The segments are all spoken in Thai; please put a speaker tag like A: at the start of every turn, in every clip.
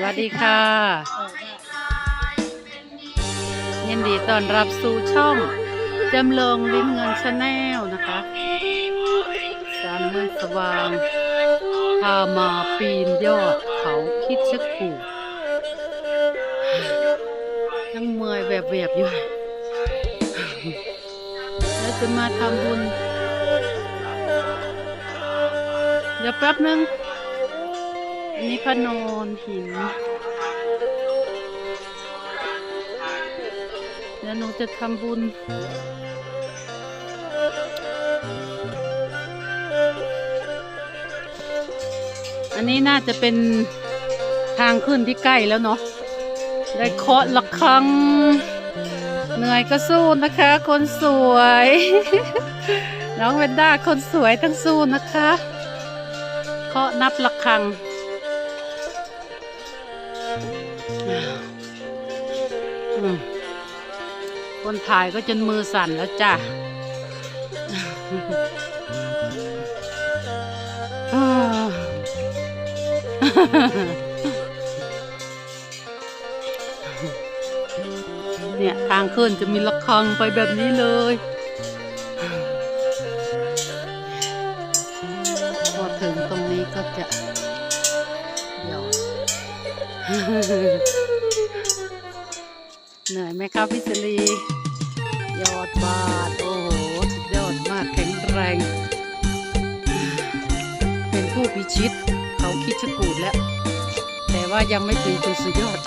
A: สวัสดีค่ะ ยินดีต้อนรับสู่ช่องจำลองลิ้นเงินชาแนลนะคะสามเมืองสว่างพามาปีนยอดเขาคิดชะกูยังเมื่อยแบบแบบๆอยู่แล้วจะมาทำบุญ เดี๋ยวแป๊บนึง อันนี้พระนอนหิน เดี๋ยวหนูจะทำบุญอันนี้น่าจะเป็นทางขึ้นที่ใกล้แล้วเนาะ ได้เคาะละครัง เหนื่อยก็สู้นะคะ คนสวย น้องเวนด้าคนสวยต้องสู้นะคะ เคาะนับละครัง คนถ่ายก็จนมือสั่นแล้วจ้ะอ่าเนี่ย ทางขึ้นจะมีระฆังไปแบบนี้เลยพอถึงตรงนี้ก็จะเดี๋ยว เหนื่อยไหมครับพี่สลี ยอดบาทโอ้โหสุดยอดมากแข็งแรง เป็นผู้พิชิต เขาคิดชะกูดแล้ว แต่ว่ายังไม่ถึงจุดสุดยอด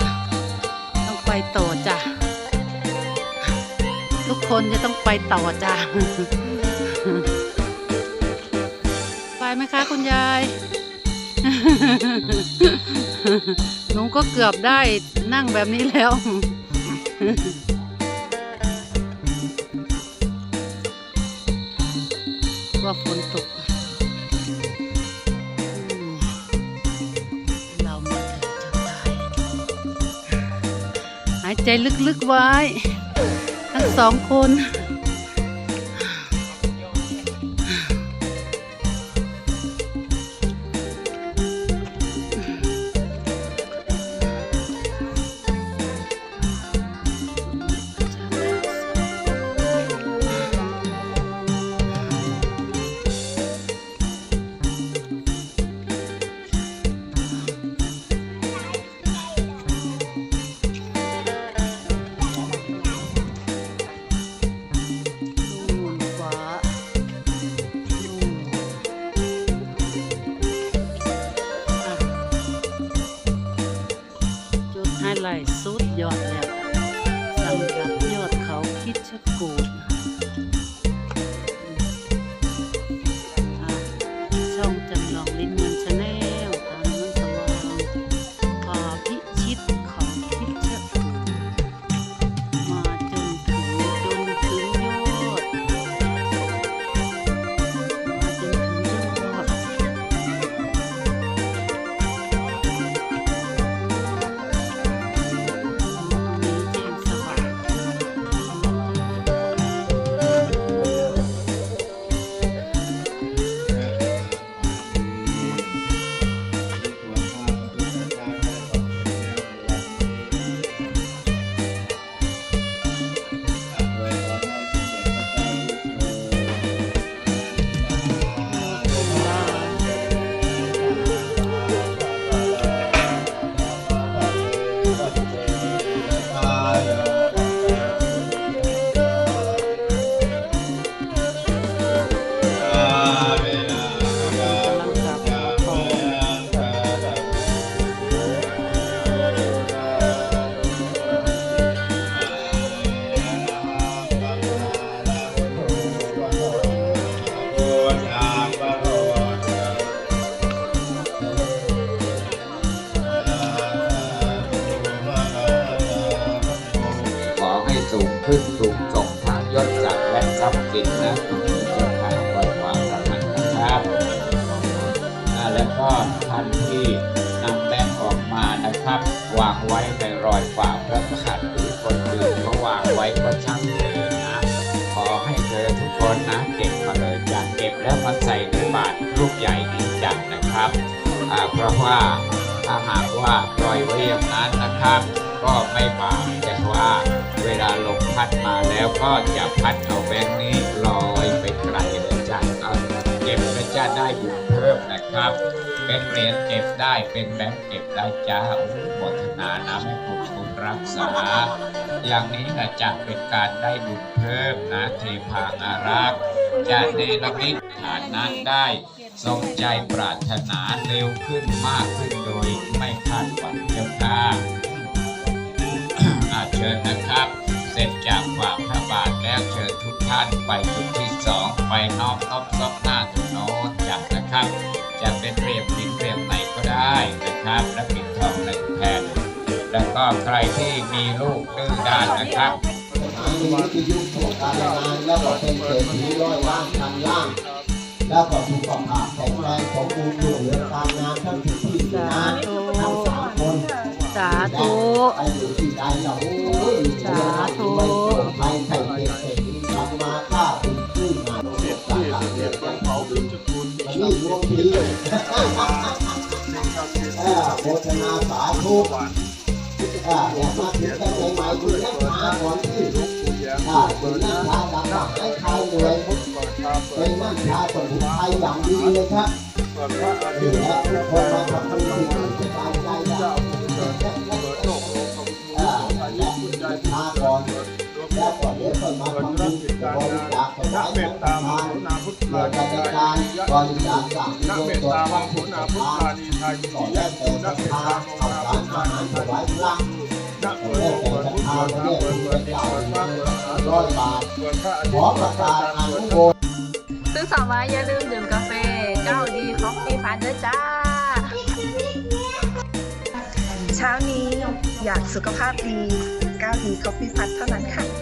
A: ต้องไปต่อจ้ะ ทุกคนจะต้องไปต่อจ้ะ ไปไหมคะคุณยายหนูก็เกือบได้นั่งแบบนี้แล้ว ว่าฝนตกเรามาถึงจะตายหายใจลึกๆไว้ ทั้งสองคน นะเก็บ
B: มาเลยจ้ะเก็บแล้วมาใส่ในบาตรลูกใหญ่นี้จัดนะครับเพราะว่าถ้าหากว่าปล่อยไว้อย่างนั้นนะครับ ก็ไม่บาปแต่ว่าเวลาลมพัดมาแล้วก็จะพัดเอาแบงค์นี้ลอยไปไกลเลยจ้ะก็เก็บแล้วจะได้บุญเพิ่มนะครับ เป็นเหรียญเก็บได้เป็นแบงค์เก็บได้จ้าโอ้โมทนานะแม่คุณคุณรักษา อย่างนี้นะจะเป็นการได้บุญเพิ่มนะเทพาอารักษ์จะเนรมิตฐานนั้นได้สมใจปรารถนาเร็วขึ้นมากขึ้นโดยไม่คาดหวังเจ้าค่ะอาเชิญนะครับ เสร็จจากฝ่าพระบาทแล้วเชิญทุกท่านไปจุดที่สองไปน้อมน้อมซบหน้า แล้วก็ใครที่มีลูกดื้อด้านนะครับ
C: มีวิทยุโครงการงานแล้วก็เป็นเศรษฐีร้อยล้านพันล้านแล้วก็สุขภาพแข็งแรงสมบูรณ์อยู่เรื่องการงานทั้งที่ที่
A: สา
C: นะ
A: ธุ
C: ทั้งสามคน
A: สาธุ
C: ไปอยู่ที่ใดเราโอ้ย
A: สาธุ
C: ไม่โกรธใครใครเก็บเศรษฐีทำมาค่าถึงขึ้นมาเสียที่เสียที่เขาเป็นจุกุลมันนี่ดวงดีเออโฆษณาสาธุเอออย่ามาถึงแต่ใหม่ๆคุณนักหาก่อนที่ถ้าคุณนักหาดังๆให้ใครเหนื่อยเป็นนักชาสมุนไพรอย่างดีเลยครับนี่แหละทุกคนมาทำเป็นสิ่งที่สบายใจได้เออและคุณจะพาก่อนแล้วก่อนเดี๋ยวค่อยมาทำบุญบริจาคถวายสังฆทาน เพื่อจะเป็นาบริจาคจากโยมตัววัตถุทานก่อนแล้วแต่ศรัทธาเอาสารอาหารถวายพระก่อนแล้วแต่ศรัทธาเรียกคุณเป็นเจ้าร้อยบาทขอประกาศอนุโมท
D: ซึ่งสาวไว้อย่าลืมดื่มกาแฟเจ้าดีคอฟฟี่พันด้วยจ้า
E: เช้านี้อยากสุขภาพดีก้าวดีคอฟฟี่พัทเท่านั้นค่ะ